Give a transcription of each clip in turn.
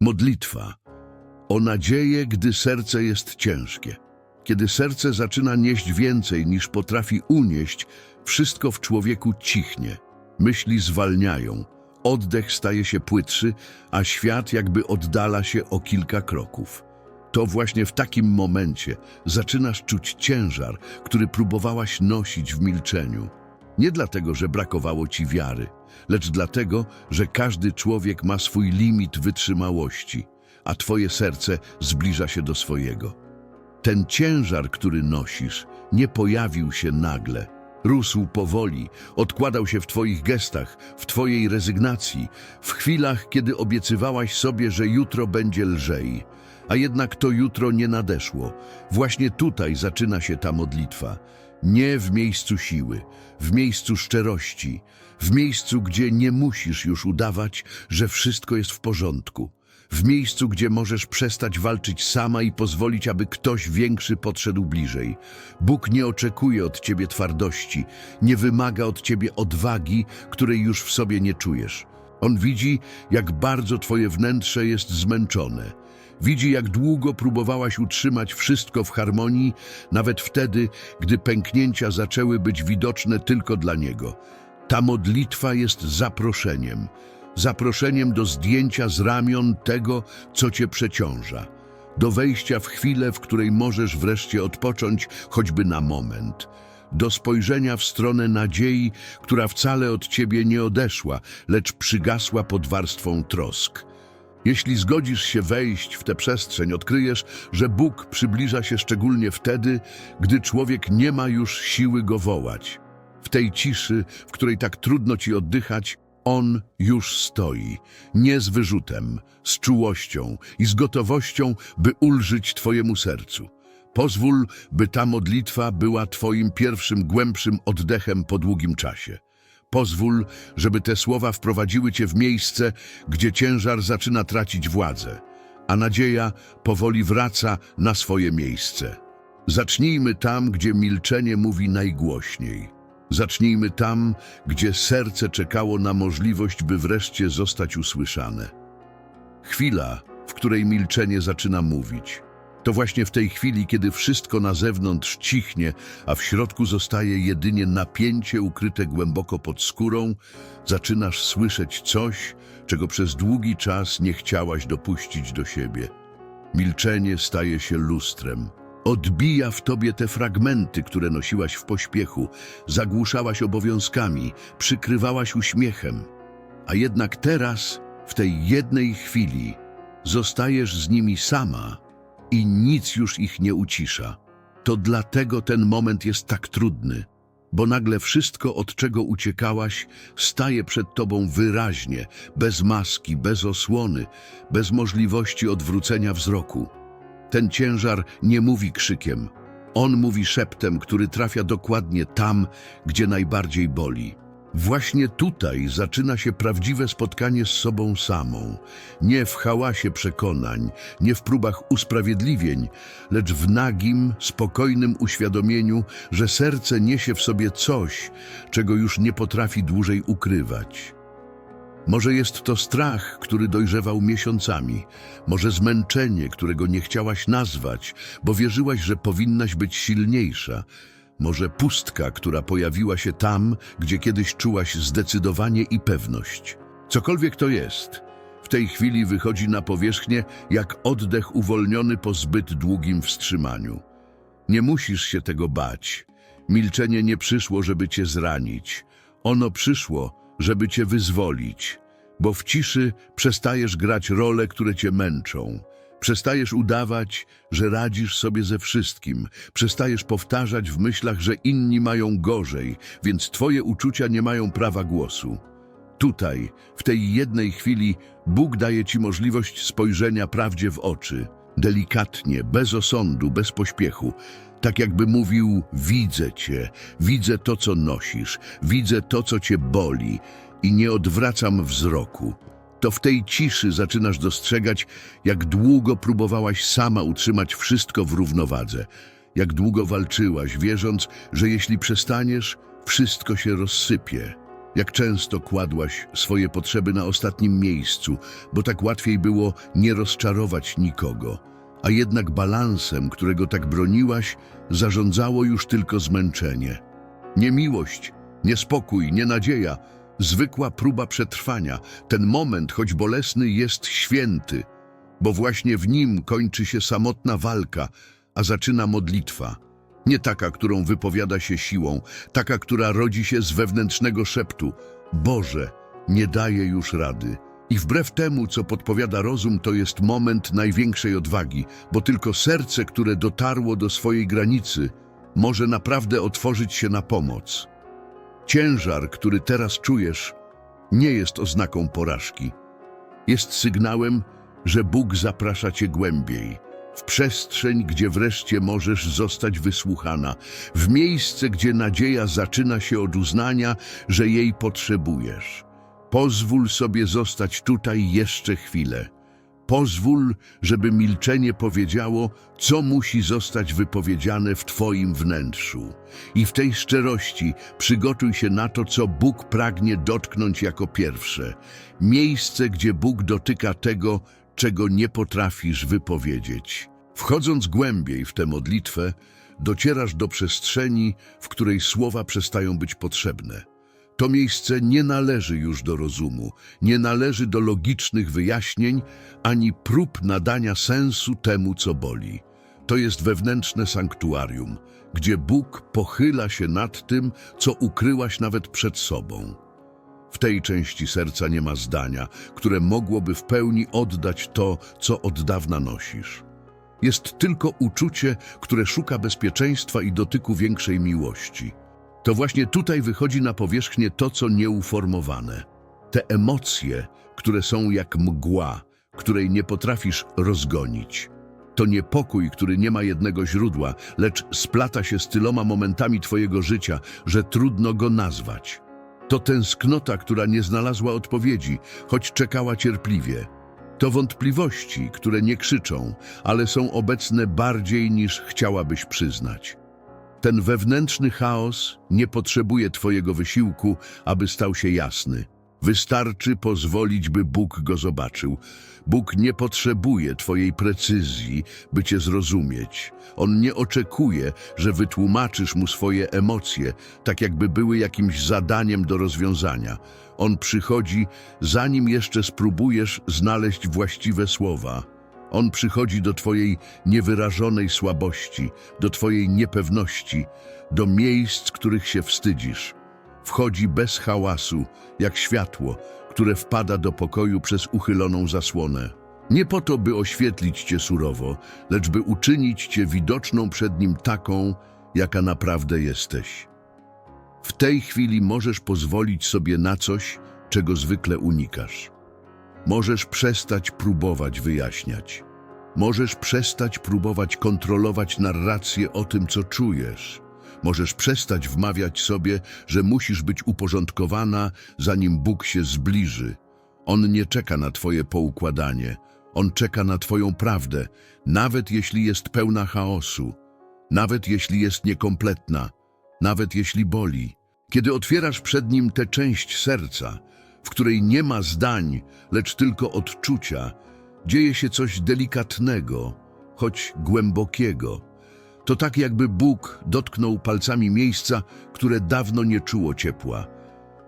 Modlitwa o nadzieję, gdy serce jest ciężkie. Kiedy serce zaczyna nieść więcej niż potrafi unieść, wszystko w człowieku cichnie. Myśli zwalniają, oddech staje się płytszy, a świat jakby oddala się o kilka kroków. To właśnie w takim momencie zaczynasz czuć ciężar, który próbowałaś nosić w milczeniu. Nie dlatego, że brakowało ci wiary, lecz dlatego, że każdy człowiek ma swój limit wytrzymałości, a twoje serce zbliża się do swojego. Ten ciężar, który nosisz, nie pojawił się nagle. Rósł powoli, odkładał się w Twoich gestach, w Twojej rezygnacji, w chwilach, kiedy obiecywałaś sobie, że jutro będzie lżej. A jednak to jutro nie nadeszło. Właśnie tutaj zaczyna się ta modlitwa. Nie w miejscu siły, w miejscu szczerości, w miejscu, gdzie nie musisz już udawać, że wszystko jest w porządku. W miejscu, gdzie możesz przestać walczyć sama i pozwolić, aby ktoś większy podszedł bliżej. Bóg nie oczekuje od ciebie twardości, nie wymaga od ciebie odwagi, której już w sobie nie czujesz. On widzi, jak bardzo twoje wnętrze jest zmęczone. Widzi, jak długo próbowałaś utrzymać wszystko w harmonii, nawet wtedy, gdy pęknięcia zaczęły być widoczne tylko dla Niego. Ta modlitwa jest zaproszeniem. Zaproszeniem do zdjęcia z ramion tego, co cię przeciąża. Do wejścia w chwilę, w której możesz wreszcie odpocząć, choćby na moment. Do spojrzenia w stronę nadziei, która wcale od ciebie nie odeszła, lecz przygasła pod warstwą trosk. Jeśli zgodzisz się wejść w tę przestrzeń, odkryjesz, że Bóg przybliża się szczególnie wtedy, gdy człowiek nie ma już siły go wołać. W tej ciszy, w której tak trudno ci oddychać, On już stoi, nie z wyrzutem, z czułością i z gotowością, by ulżyć Twojemu sercu. Pozwól, by ta modlitwa była Twoim pierwszym głębszym oddechem po długim czasie. Pozwól, żeby te słowa wprowadziły Cię w miejsce, gdzie ciężar zaczyna tracić władzę, a nadzieja powoli wraca na swoje miejsce. Zacznijmy tam, gdzie milczenie mówi najgłośniej. Zacznijmy tam, gdzie serce czekało na możliwość, by wreszcie zostać usłyszane. Chwila, w której milczenie zaczyna mówić. To właśnie w tej chwili, kiedy wszystko na zewnątrz cichnie, a w środku zostaje jedynie napięcie ukryte głęboko pod skórą, zaczynasz słyszeć coś, czego przez długi czas nie chciałaś dopuścić do siebie. Milczenie staje się lustrem. Odbija w tobie te fragmenty, które nosiłaś w pośpiechu, zagłuszałaś obowiązkami, przykrywałaś uśmiechem. A jednak teraz, w tej jednej chwili, zostajesz z nimi sama i nic już ich nie ucisza. To dlatego ten moment jest tak trudny, bo nagle wszystko, od czego uciekałaś, staje przed tobą wyraźnie, bez maski, bez osłony, bez możliwości odwrócenia wzroku. Ten ciężar nie mówi krzykiem. On mówi szeptem, który trafia dokładnie tam, gdzie najbardziej boli. Właśnie tutaj zaczyna się prawdziwe spotkanie z sobą samą. Nie w hałasie przekonań, nie w próbach usprawiedliwień, lecz w nagim, spokojnym uświadomieniu, że serce niesie w sobie coś, czego już nie potrafi dłużej ukrywać. Może jest to strach, który dojrzewał miesiącami, może zmęczenie, którego nie chciałaś nazwać, bo wierzyłaś, że powinnaś być silniejsza, może pustka, która pojawiła się tam, gdzie kiedyś czułaś zdecydowanie i pewność. Cokolwiek to jest, w tej chwili wychodzi na powierzchnię jak oddech uwolniony po zbyt długim wstrzymaniu. Nie musisz się tego bać. Milczenie nie przyszło, żeby cię zranić. Ono przyszło, żeby cię wyzwolić, bo w ciszy przestajesz grać role, które cię męczą. Przestajesz udawać, że radzisz sobie ze wszystkim. Przestajesz powtarzać w myślach, że inni mają gorzej, więc twoje uczucia nie mają prawa głosu. Tutaj, w tej jednej chwili, Bóg daje ci możliwość spojrzenia prawdzie w oczy, delikatnie, bez osądu, bez pośpiechu, tak jakby mówił: Widzę cię, widzę to, co nosisz, widzę to, co cię boli i nie odwracam wzroku. To w tej ciszy zaczynasz dostrzegać, jak długo próbowałaś sama utrzymać wszystko w równowadze, jak długo walczyłaś, wierząc, że jeśli przestaniesz, wszystko się rozsypie. Jak często kładłaś swoje potrzeby na ostatnim miejscu, bo tak łatwiej było nie rozczarować nikogo, a jednak balansem, którego tak broniłaś, zarządzało już tylko zmęczenie. Niemiłość, niespokój, nienadzieja, zwykła próba przetrwania. Ten moment, choć bolesny, jest święty, bo właśnie w nim kończy się samotna walka, a zaczyna modlitwa. Nie taka, którą wypowiada się siłą, taka, która rodzi się z wewnętrznego szeptu. Boże, nie daje już rady. I wbrew temu, co podpowiada rozum, to jest moment największej odwagi, bo tylko serce, które dotarło do swojej granicy, może naprawdę otworzyć się na pomoc. Ciężar, który teraz czujesz, nie jest oznaką porażki. Jest sygnałem, że Bóg zaprasza cię głębiej, w przestrzeń, gdzie wreszcie możesz zostać wysłuchana, w miejsce, gdzie nadzieja zaczyna się od uznania, że jej potrzebujesz. Pozwól sobie zostać tutaj jeszcze chwilę. Pozwól, żeby milczenie powiedziało, co musi zostać wypowiedziane w Twoim wnętrzu. I w tej szczerości przygotuj się na to, co Bóg pragnie dotknąć jako pierwsze. Miejsce, gdzie Bóg dotyka tego, czego nie potrafisz wypowiedzieć. Wchodząc głębiej w tę modlitwę, docierasz do przestrzeni, w której słowa przestają być potrzebne. To miejsce nie należy już do rozumu, nie należy do logicznych wyjaśnień, ani prób nadania sensu temu, co boli. To jest wewnętrzne sanktuarium, gdzie Bóg pochyla się nad tym, co ukryłaś nawet przed sobą. W tej części serca nie ma zdania, które mogłoby w pełni oddać to, co od dawna nosisz. Jest tylko uczucie, które szuka bezpieczeństwa i dotyku większej miłości. To właśnie tutaj wychodzi na powierzchnię to, co nieuformowane. Te emocje, które są jak mgła, której nie potrafisz rozgonić. To niepokój, który nie ma jednego źródła, lecz splata się z tyloma momentami Twojego życia, że trudno go nazwać. To tęsknota, która nie znalazła odpowiedzi, choć czekała cierpliwie. To wątpliwości, które nie krzyczą, ale są obecne bardziej niż chciałabyś przyznać. Ten wewnętrzny chaos nie potrzebuje Twojego wysiłku, aby stał się jasny. Wystarczy pozwolić, by Bóg go zobaczył. Bóg nie potrzebuje Twojej precyzji, by Cię zrozumieć. On nie oczekuje, że wytłumaczysz mu swoje emocje, tak jakby były jakimś zadaniem do rozwiązania. On przychodzi, zanim jeszcze spróbujesz znaleźć właściwe słowa. On przychodzi do Twojej niewyrażonej słabości, do Twojej niepewności, do miejsc, których się wstydzisz. Wchodzi bez hałasu, jak światło, które wpada do pokoju przez uchyloną zasłonę. Nie po to, by oświetlić Cię surowo, lecz by uczynić Cię widoczną przed Nim taką, jaka naprawdę jesteś. W tej chwili możesz pozwolić sobie na coś, czego zwykle unikasz. Możesz przestać próbować wyjaśniać. Możesz przestać próbować kontrolować narrację o tym, co czujesz. Możesz przestać wmawiać sobie, że musisz być uporządkowana, zanim Bóg się zbliży. On nie czeka na Twoje poukładanie. On czeka na Twoją prawdę, nawet jeśli jest pełna chaosu, nawet jeśli jest niekompletna, nawet jeśli boli. Kiedy otwierasz przed Nim tę część serca, w której nie ma zdań, lecz tylko odczucia, dzieje się coś delikatnego, choć głębokiego. To tak jakby Bóg dotknął palcami miejsca, które dawno nie czuło ciepła.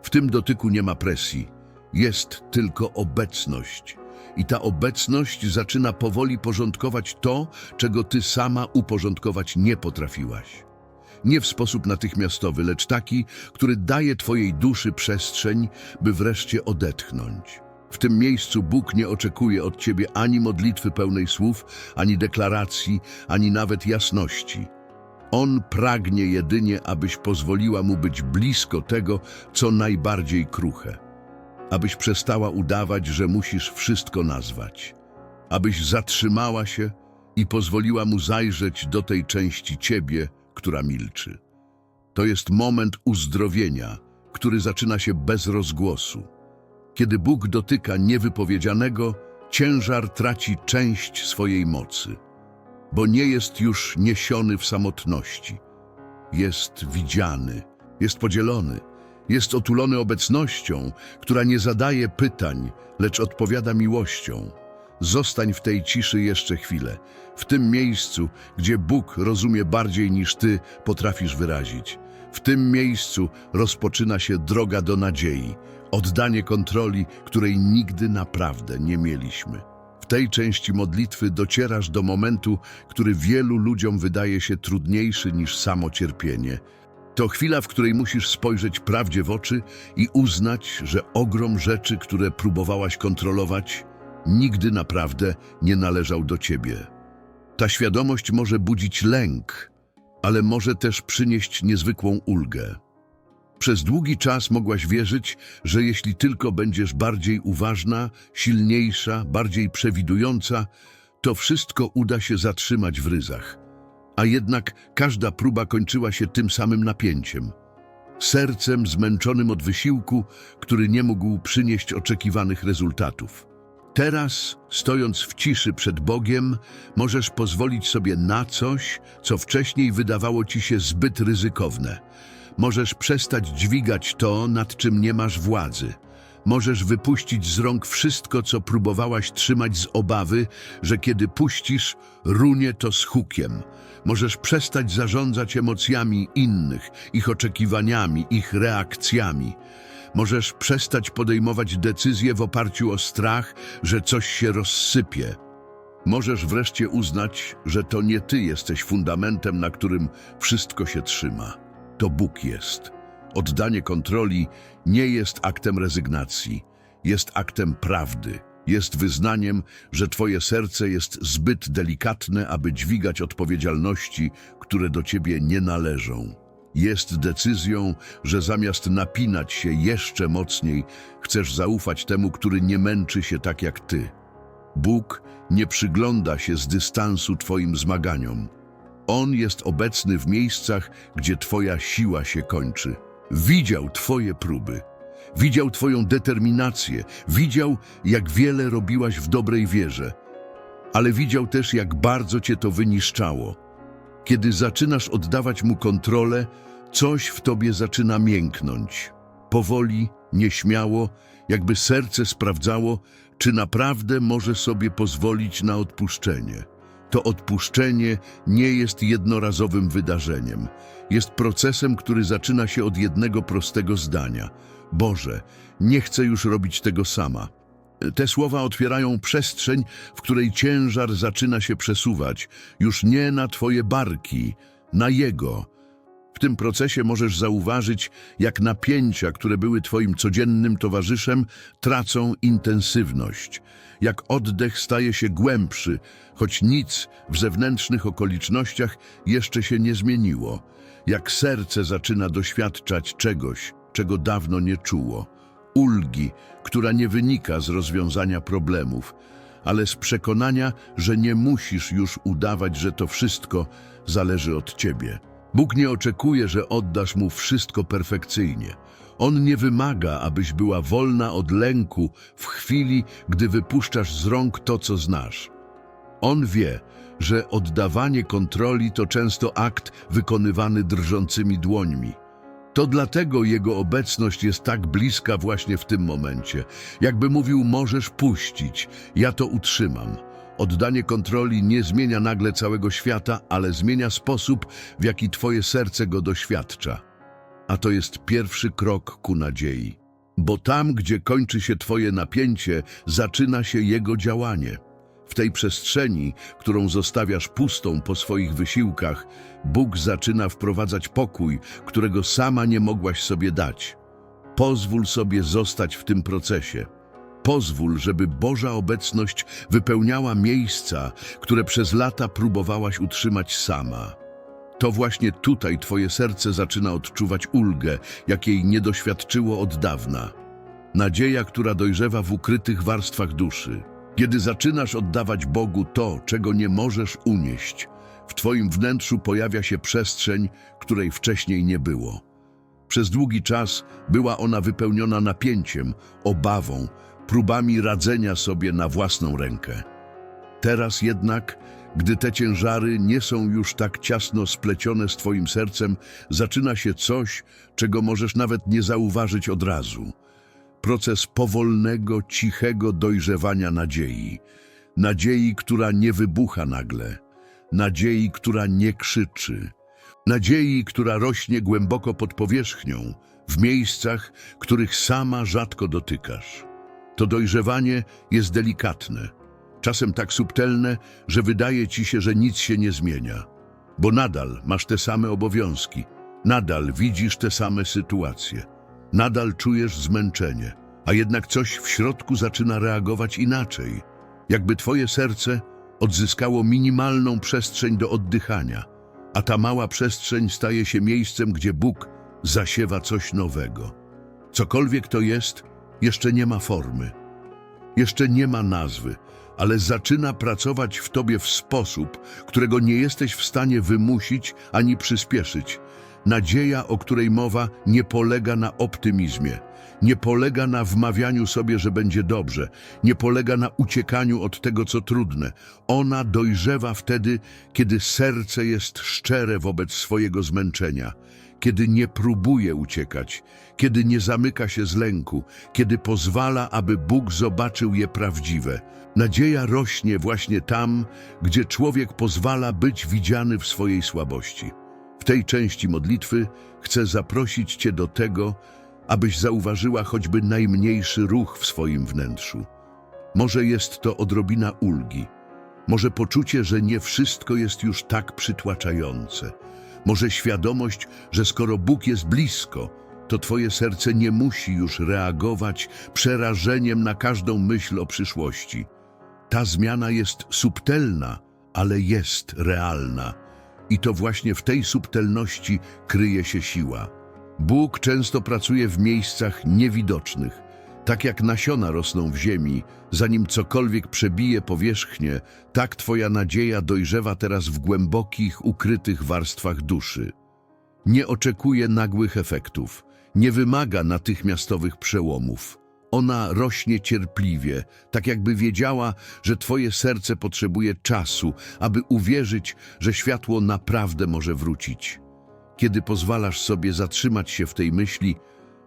W tym dotyku nie ma presji, jest tylko obecność. I ta obecność zaczyna powoli porządkować to, czego ty sama uporządkować nie potrafiłaś. Nie w sposób natychmiastowy, lecz taki, który daje twojej duszy przestrzeń, by wreszcie odetchnąć. W tym miejscu Bóg nie oczekuje od ciebie ani modlitwy pełnej słów, ani deklaracji, ani nawet jasności. On pragnie jedynie, abyś pozwoliła mu być blisko tego, co najbardziej kruche. Abyś przestała udawać, że musisz wszystko nazwać. Abyś zatrzymała się i pozwoliła mu zajrzeć do tej części ciebie, która milczy. To jest moment uzdrowienia, który zaczyna się bez rozgłosu. Kiedy Bóg dotyka niewypowiedzianego, ciężar traci część swojej mocy, bo nie jest już niesiony w samotności. Jest widziany, jest podzielony, Jest otulony obecnością, która nie zadaje pytań, lecz odpowiada miłością. Zostań w tej ciszy jeszcze chwilę, w tym miejscu, gdzie Bóg rozumie bardziej niż ty potrafisz wyrazić. W tym miejscu rozpoczyna się droga do nadziei, oddanie kontroli, której nigdy naprawdę nie mieliśmy. W tej części modlitwy docierasz do momentu, który wielu ludziom wydaje się trudniejszy niż samo cierpienie. To chwila, w której musisz spojrzeć prawdzie w oczy i uznać, że ogrom rzeczy, które próbowałaś kontrolować, nigdy naprawdę nie należał do ciebie. Ta świadomość może budzić lęk, ale może też przynieść niezwykłą ulgę. Przez długi czas mogłaś wierzyć, że jeśli tylko będziesz bardziej uważna, silniejsza, bardziej przewidująca, to wszystko uda się zatrzymać w ryzach. A jednak każda próba kończyła się tym samym napięciem. Sercem zmęczonym od wysiłku, który nie mógł przynieść oczekiwanych rezultatów. Teraz, stojąc w ciszy przed Bogiem, możesz pozwolić sobie na coś, co wcześniej wydawało ci się zbyt ryzykowne. Możesz przestać dźwigać to, nad czym nie masz władzy. Możesz wypuścić z rąk wszystko, co próbowałaś trzymać z obawy, że kiedy puścisz, runie to z hukiem. Możesz przestać zarządzać emocjami innych, ich oczekiwaniami, ich reakcjami. Możesz przestać podejmować decyzje w oparciu o strach, że coś się rozsypie. Możesz wreszcie uznać, że to nie ty jesteś fundamentem, na którym wszystko się trzyma. To Bóg jest. Oddanie kontroli nie jest aktem rezygnacji, jest aktem prawdy. Jest wyznaniem, że twoje serce jest zbyt delikatne, aby dźwigać odpowiedzialności, które do ciebie nie należą. Jest decyzją, że zamiast napinać się jeszcze mocniej, chcesz zaufać temu, który nie męczy się tak jak ty. Bóg nie przygląda się z dystansu Twoim zmaganiom. On jest obecny w miejscach, gdzie Twoja siła się kończy. Widział Twoje próby, widział Twoją determinację, widział, jak wiele robiłaś w dobrej wierze, ale widział też, jak bardzo Cię to wyniszczało. Kiedy zaczynasz oddawać Mu kontrolę, coś w Tobie zaczyna mięknąć. Powoli, nieśmiało, jakby serce sprawdzało, czy naprawdę może sobie pozwolić na odpuszczenie. To odpuszczenie nie jest jednorazowym wydarzeniem. Jest procesem, który zaczyna się od jednego prostego zdania. Boże, nie chcę już robić tego sama. Te słowa otwierają przestrzeń, w której ciężar zaczyna się przesuwać, już nie na Twoje barki, na Jego. W tym procesie możesz zauważyć, jak napięcia, które były Twoim codziennym towarzyszem, tracą intensywność, jak oddech staje się głębszy, choć nic w zewnętrznych okolicznościach jeszcze się nie zmieniło, jak serce zaczyna doświadczać czegoś, czego dawno nie czuło, ulgi, która nie wynika z rozwiązania problemów, ale z przekonania, że nie musisz już udawać, że to wszystko zależy od Ciebie. Bóg nie oczekuje, że oddasz Mu wszystko perfekcyjnie. On nie wymaga, abyś była wolna od lęku w chwili, gdy wypuszczasz z rąk to, co znasz. On wie, że oddawanie kontroli to często akt wykonywany drżącymi dłońmi. To dlatego Jego obecność jest tak bliska właśnie w tym momencie. Jakby mówił, możesz puścić, ja to utrzymam. Oddanie kontroli nie zmienia nagle całego świata, ale zmienia sposób, w jaki Twoje serce go doświadcza. A to jest pierwszy krok ku nadziei. Bo tam, gdzie kończy się Twoje napięcie, zaczyna się Jego działanie. W tej przestrzeni, którą zostawiasz pustą po swoich wysiłkach, Bóg zaczyna wprowadzać pokój, którego sama nie mogłaś sobie dać. Pozwól sobie zostać w tym procesie. Pozwól, żeby Boża obecność wypełniała miejsca, które przez lata próbowałaś utrzymać sama. To właśnie tutaj Twoje serce zaczyna odczuwać ulgę, jakiej nie doświadczyło od dawna. Nadzieja, która dojrzewa w ukrytych warstwach duszy. Kiedy zaczynasz oddawać Bogu to, czego nie możesz unieść, w Twoim wnętrzu pojawia się przestrzeń, której wcześniej nie było. Przez długi czas była ona wypełniona napięciem, obawą, próbami radzenia sobie na własną rękę. Teraz jednak Gdy te ciężary nie są już tak ciasno splecione z Twoim sercem, zaczyna się coś, czego możesz nawet nie zauważyć od razu. Proces powolnego, cichego dojrzewania nadziei. Nadziei, która nie wybucha nagle. Nadziei, która nie krzyczy. Nadziei, która rośnie głęboko pod powierzchnią, w miejscach, których sama rzadko dotykasz. To dojrzewanie jest delikatne, czasem tak subtelne, że wydaje ci się, że nic się nie zmienia. Bo nadal masz te same obowiązki, nadal widzisz te same sytuacje, nadal czujesz zmęczenie, a jednak coś w środku zaczyna reagować inaczej, jakby twoje serce odzyskało minimalną przestrzeń do oddychania, a ta mała przestrzeń staje się miejscem, gdzie Bóg zasiewa coś nowego. Cokolwiek to jest, jeszcze nie ma formy, jeszcze nie ma nazwy, ale zaczyna pracować w tobie w sposób, którego nie jesteś w stanie wymusić ani przyspieszyć. Nadzieja, o której mowa, nie polega na optymizmie, nie polega na wmawianiu sobie, że będzie dobrze, nie polega na uciekaniu od tego, co trudne. Ona dojrzewa wtedy, kiedy serce jest szczere wobec swojego zmęczenia, kiedy nie próbuje uciekać, kiedy nie zamyka się z lęku, kiedy pozwala, aby Bóg zobaczył je prawdziwe. Nadzieja rośnie właśnie tam, gdzie człowiek pozwala być widziany w swojej słabości. Tej części modlitwy chcę zaprosić Cię do tego, abyś zauważyła choćby najmniejszy ruch w swoim wnętrzu. Może jest to odrobina ulgi, może poczucie, że nie wszystko jest już tak przytłaczające, może świadomość, że skoro Bóg jest blisko, to Twoje serce nie musi już reagować przerażeniem na każdą myśl o przyszłości. Ta zmiana jest subtelna, ale jest realna. I to właśnie w tej subtelności kryje się siła. Bóg często pracuje w miejscach niewidocznych, tak jak nasiona rosną w ziemi, zanim cokolwiek przebije powierzchnię, tak Twoja nadzieja dojrzewa teraz w głębokich, ukrytych warstwach duszy. Nie oczekuje nagłych efektów, nie wymaga natychmiastowych przełomów. Ona rośnie cierpliwie, tak jakby wiedziała, że Twoje serce potrzebuje czasu, aby uwierzyć, że światło naprawdę może wrócić. Kiedy pozwalasz sobie zatrzymać się w tej myśli,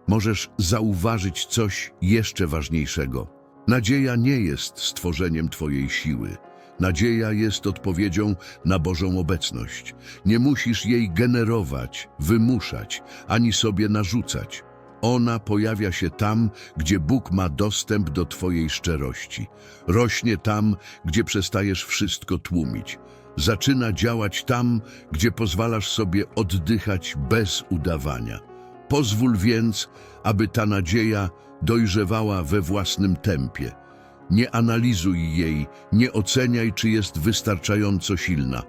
możesz zauważyć coś jeszcze ważniejszego. Nadzieja nie jest stworzeniem Twojej siły. Nadzieja jest odpowiedzią na Bożą obecność. Nie musisz jej generować, wymuszać, ani sobie narzucać. Ona pojawia się tam, gdzie Bóg ma dostęp do Twojej szczerości. Rośnie tam, gdzie przestajesz wszystko tłumić. Zaczyna działać tam, gdzie pozwalasz sobie oddychać bez udawania. Pozwól więc, aby ta nadzieja dojrzewała we własnym tempie. Nie analizuj jej, nie oceniaj, czy jest wystarczająco silna.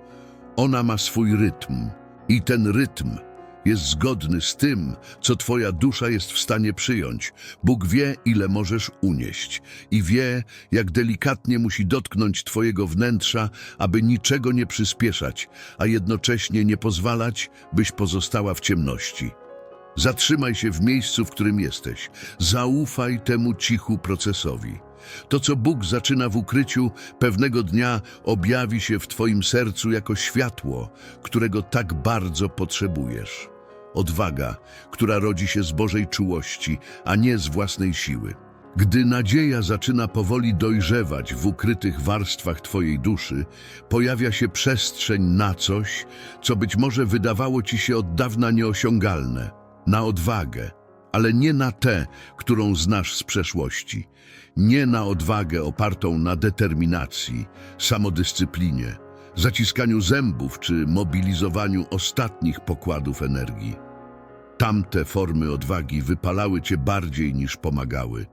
Ona ma swój rytm i ten rytm jest zgodny z tym, co Twoja dusza jest w stanie przyjąć. Bóg wie, ile możesz unieść i wie, jak delikatnie musi dotknąć Twojego wnętrza, aby niczego nie przyspieszać, a jednocześnie nie pozwalać, byś pozostała w ciemności. Zatrzymaj się w miejscu, w którym jesteś. Zaufaj temu cichu procesowi. To, co Bóg zaczyna w ukryciu, pewnego dnia objawi się w Twoim sercu jako światło, którego tak bardzo potrzebujesz. Odwaga, która rodzi się z Bożej czułości, a nie z własnej siły. Gdy nadzieja zaczyna powoli dojrzewać w ukrytych warstwach Twojej duszy, pojawia się przestrzeń na coś, co być może wydawało Ci się od dawna nieosiągalne, na odwagę, ale nie na tę, którą znasz z przeszłości, nie na odwagę opartą na determinacji, samodyscyplinie, zaciskaniu zębów czy mobilizowaniu ostatnich pokładów energii. Tamte formy odwagi wypalały cię bardziej niż pomagały.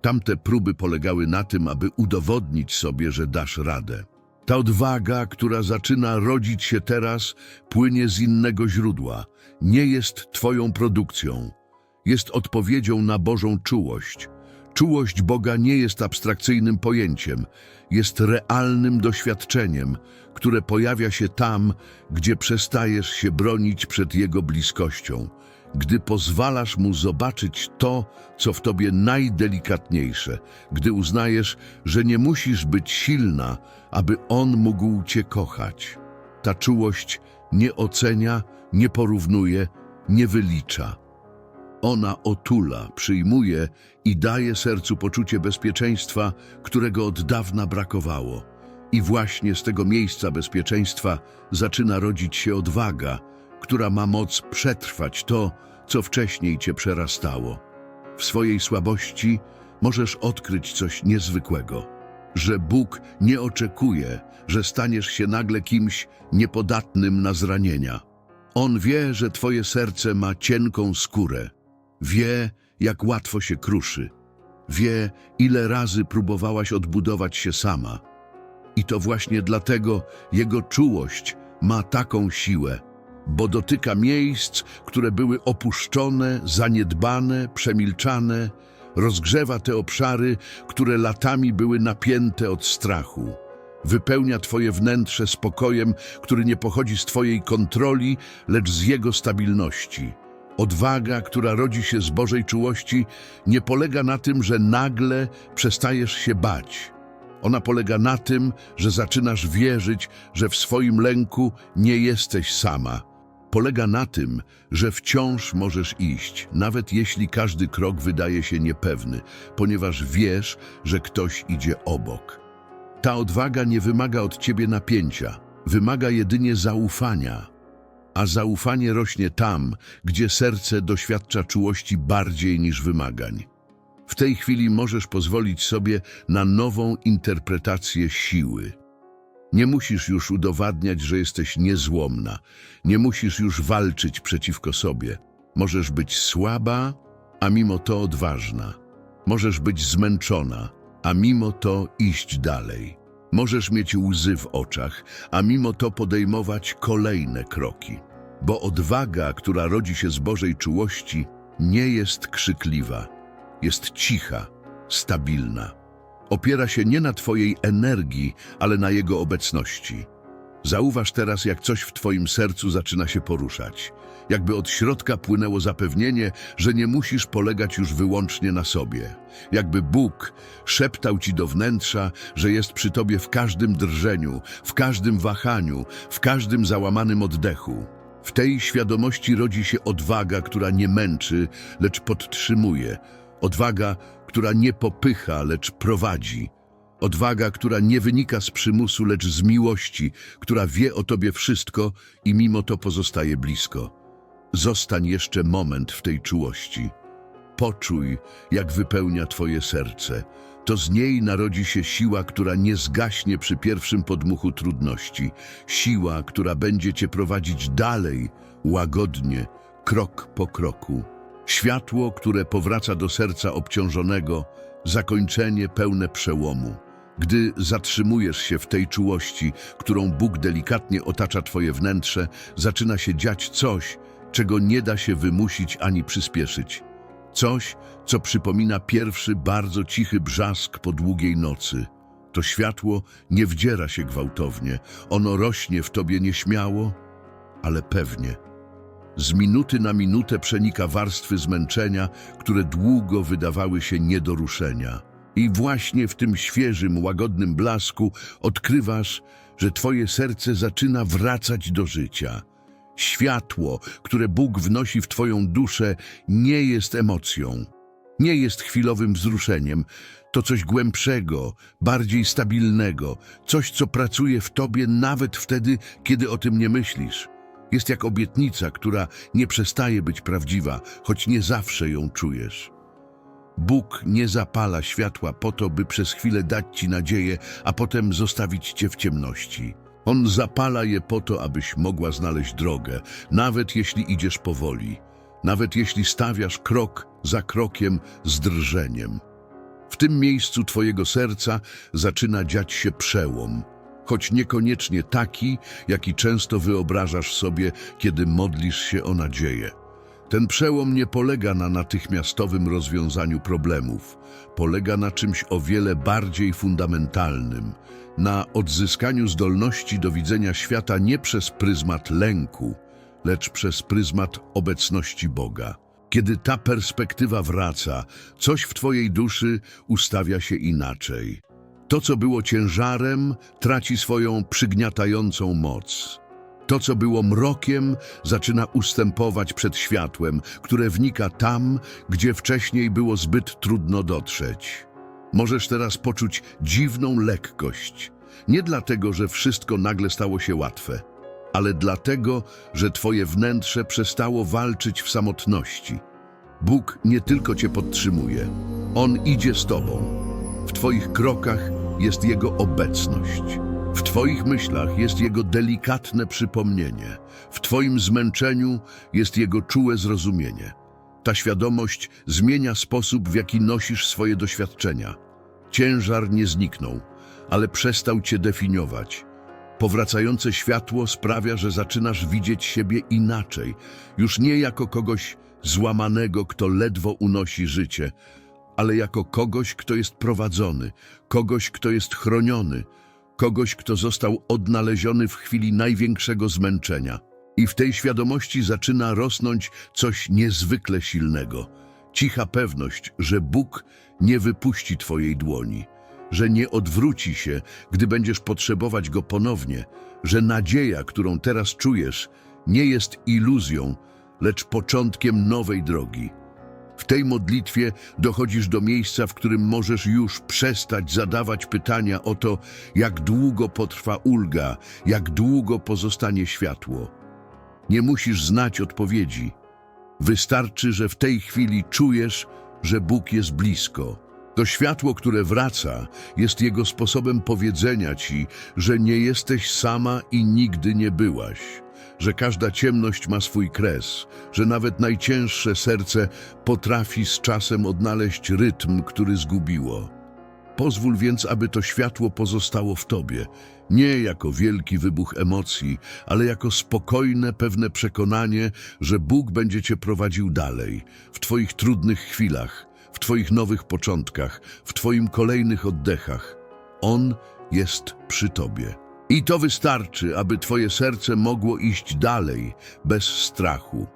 Tamte próby polegały na tym, aby udowodnić sobie, że dasz radę. Ta odwaga, która zaczyna rodzić się teraz, płynie z innego źródła. Nie jest twoją produkcją. Jest odpowiedzią na Bożą czułość. Czułość Boga nie jest abstrakcyjnym pojęciem, jest realnym doświadczeniem, które pojawia się tam, gdzie przestajesz się bronić przed Jego bliskością, gdy pozwalasz mu zobaczyć to, co w tobie najdelikatniejsze, gdy uznajesz, że nie musisz być silna, aby on mógł cię kochać. Ta czułość nie ocenia, nie porównuje, nie wylicza. Ona otula, przyjmuje i daje sercu poczucie bezpieczeństwa, którego od dawna brakowało. I właśnie z tego miejsca bezpieczeństwa zaczyna rodzić się odwaga, która ma moc przetrwać to, co wcześniej cię przerastało. W swojej słabości możesz odkryć coś niezwykłego, że Bóg nie oczekuje, że staniesz się nagle kimś niepodatnym na zranienia. On wie, że twoje serce ma cienką skórę, wie, jak łatwo się kruszy, wie, ile razy próbowałaś odbudować się sama. I to właśnie dlatego jego czułość ma taką siłę, bo dotyka miejsc, które były opuszczone, zaniedbane, przemilczane, rozgrzewa te obszary, które latami były napięte od strachu. Wypełnia Twoje wnętrze spokojem, który nie pochodzi z Twojej kontroli, lecz z Jego stabilności. Odwaga, która rodzi się z Bożej czułości, nie polega na tym, że nagle przestajesz się bać. Ona polega na tym, że zaczynasz wierzyć, że w swoim lęku nie jesteś sama. Polega na tym, że wciąż możesz iść, nawet jeśli każdy krok wydaje się niepewny, ponieważ wiesz, że ktoś idzie obok. Ta odwaga nie wymaga od ciebie napięcia, wymaga jedynie zaufania. A zaufanie rośnie tam, gdzie serce doświadcza czułości bardziej niż wymagań. W tej chwili możesz pozwolić sobie na nową interpretację siły. Nie musisz już udowadniać, że jesteś niezłomna. Nie musisz już walczyć przeciwko sobie. Możesz być słaba, a mimo to odważna. Możesz być zmęczona, a mimo to iść dalej. Możesz mieć łzy w oczach, a mimo to podejmować kolejne kroki. Bo odwaga, która rodzi się z Bożej czułości, nie jest krzykliwa. Jest cicha, stabilna. Opiera się nie na Twojej energii, ale na Jego obecności. Zauważ teraz, jak coś w Twoim sercu zaczyna się poruszać. Jakby od środka płynęło zapewnienie, że nie musisz polegać już wyłącznie na sobie. Jakby Bóg szeptał Ci do wnętrza, że jest przy Tobie w każdym drżeniu, w każdym wahaniu, w każdym załamanym oddechu. W tej świadomości rodzi się odwaga, która nie męczy, lecz podtrzymuje. Odwaga, która nie popycha, lecz prowadzi. Odwaga, która nie wynika z przymusu, lecz z miłości, która wie o tobie wszystko i mimo to pozostaje blisko. Zostań jeszcze moment w tej czułości. Poczuj, jak wypełnia twoje serce. To z niej narodzi się siła, która nie zgaśnie przy pierwszym podmuchu trudności. Siła, która będzie cię prowadzić dalej, łagodnie, krok po kroku. Światło, które powraca do serca obciążonego, zakończenie pełne przełomu. Gdy zatrzymujesz się w tej czułości, którą Bóg delikatnie otacza twoje wnętrze, zaczyna się dziać coś, czego nie da się wymusić ani przyspieszyć. Coś, co przypomina pierwszy bardzo cichy brzask po długiej nocy. To światło nie wdziera się gwałtownie, ono rośnie w tobie nieśmiało, ale pewnie. Z minuty na minutę przenika warstwy zmęczenia, które długo wydawały się nie do ruszenia. I właśnie w tym świeżym, łagodnym blasku odkrywasz, że twoje serce zaczyna wracać do życia. Światło, które Bóg wnosi w twoją duszę, nie jest emocją, nie jest chwilowym wzruszeniem. To coś głębszego, bardziej stabilnego, coś, co pracuje w tobie nawet wtedy, kiedy o tym nie myślisz. Jest jak obietnica, która nie przestaje być prawdziwa, choć nie zawsze ją czujesz. Bóg nie zapala światła po to, by przez chwilę dać ci nadzieję, a potem zostawić cię w ciemności. On zapala je po to, abyś mogła znaleźć drogę, nawet jeśli idziesz powoli, nawet jeśli stawiasz krok za krokiem z drżeniem. W tym miejscu twojego serca zaczyna dziać się przełom, choć niekoniecznie taki, jaki często wyobrażasz sobie, kiedy modlisz się o nadzieję. Ten przełom nie polega na natychmiastowym rozwiązaniu problemów, polega na czymś o wiele bardziej fundamentalnym, na odzyskaniu zdolności do widzenia świata nie przez pryzmat lęku, lecz przez pryzmat obecności Boga. Kiedy ta perspektywa wraca, coś w Twojej duszy ustawia się inaczej. To, co było ciężarem, traci swoją przygniatającą moc. To, co było mrokiem, zaczyna ustępować przed światłem, które wnika tam, gdzie wcześniej było zbyt trudno dotrzeć. Możesz teraz poczuć dziwną lekkość. Nie dlatego, że wszystko nagle stało się łatwe, ale dlatego, że Twoje wnętrze przestało walczyć w samotności. Bóg nie tylko Cię podtrzymuje, On idzie z Tobą. W Twoich krokach jest Jego obecność. W Twoich myślach jest Jego delikatne przypomnienie. W Twoim zmęczeniu jest Jego czułe zrozumienie. Ta świadomość zmienia sposób, w jaki nosisz swoje doświadczenia. Ciężar nie zniknął, ale przestał Cię definiować. Powracające światło sprawia, że zaczynasz widzieć siebie inaczej, już nie jako kogoś złamanego, kto ledwo unosi życie, ale jako kogoś, kto jest prowadzony, kogoś, kto jest chroniony, kogoś, kto został odnaleziony w chwili największego zmęczenia. I w tej świadomości zaczyna rosnąć coś niezwykle silnego. Cicha pewność, że Bóg nie wypuści Twojej dłoni, że nie odwróci się, gdy będziesz potrzebować Go ponownie, że nadzieja, którą teraz czujesz, nie jest iluzją, lecz początkiem nowej drogi. W tej modlitwie dochodzisz do miejsca, w którym możesz już przestać zadawać pytania o to, jak długo potrwa ulga, jak długo pozostanie światło. Nie musisz znać odpowiedzi. Wystarczy, że w tej chwili czujesz, że Bóg jest blisko. To światło, które wraca, jest Jego sposobem powiedzenia Ci, że nie jesteś sama i nigdy nie byłaś, że każda ciemność ma swój kres, że nawet najcięższe serce potrafi z czasem odnaleźć rytm, który zgubiło. Pozwól więc, aby to światło pozostało w Tobie, nie jako wielki wybuch emocji, ale jako spokojne, pewne przekonanie, że Bóg będzie Cię prowadził dalej, w Twoich trudnych chwilach, w Twoich nowych początkach, w Twoim kolejnych oddechach. On jest przy Tobie. I to wystarczy, aby Twoje serce mogło iść dalej, bez strachu.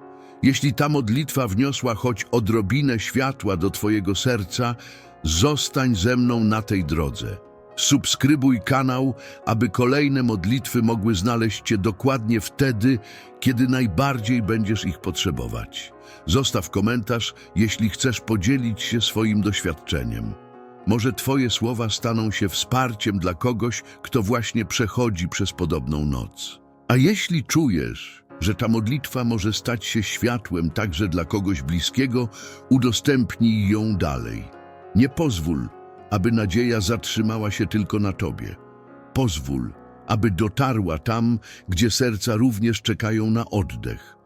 Jeśli ta modlitwa wniosła choć odrobinę światła do Twojego serca, zostań ze mną na tej drodze. Subskrybuj kanał, aby kolejne modlitwy mogły znaleźć Cię dokładnie wtedy, kiedy najbardziej będziesz ich potrzebować. Zostaw komentarz, jeśli chcesz podzielić się swoim doświadczeniem. Może Twoje słowa staną się wsparciem dla kogoś, kto właśnie przechodzi przez podobną noc. A jeśli czujesz, że ta modlitwa może stać się światłem także dla kogoś bliskiego, udostępnij ją dalej. Nie pozwól, aby nadzieja zatrzymała się tylko na Tobie. Pozwól, aby dotarła tam, gdzie serca również czekają na oddech.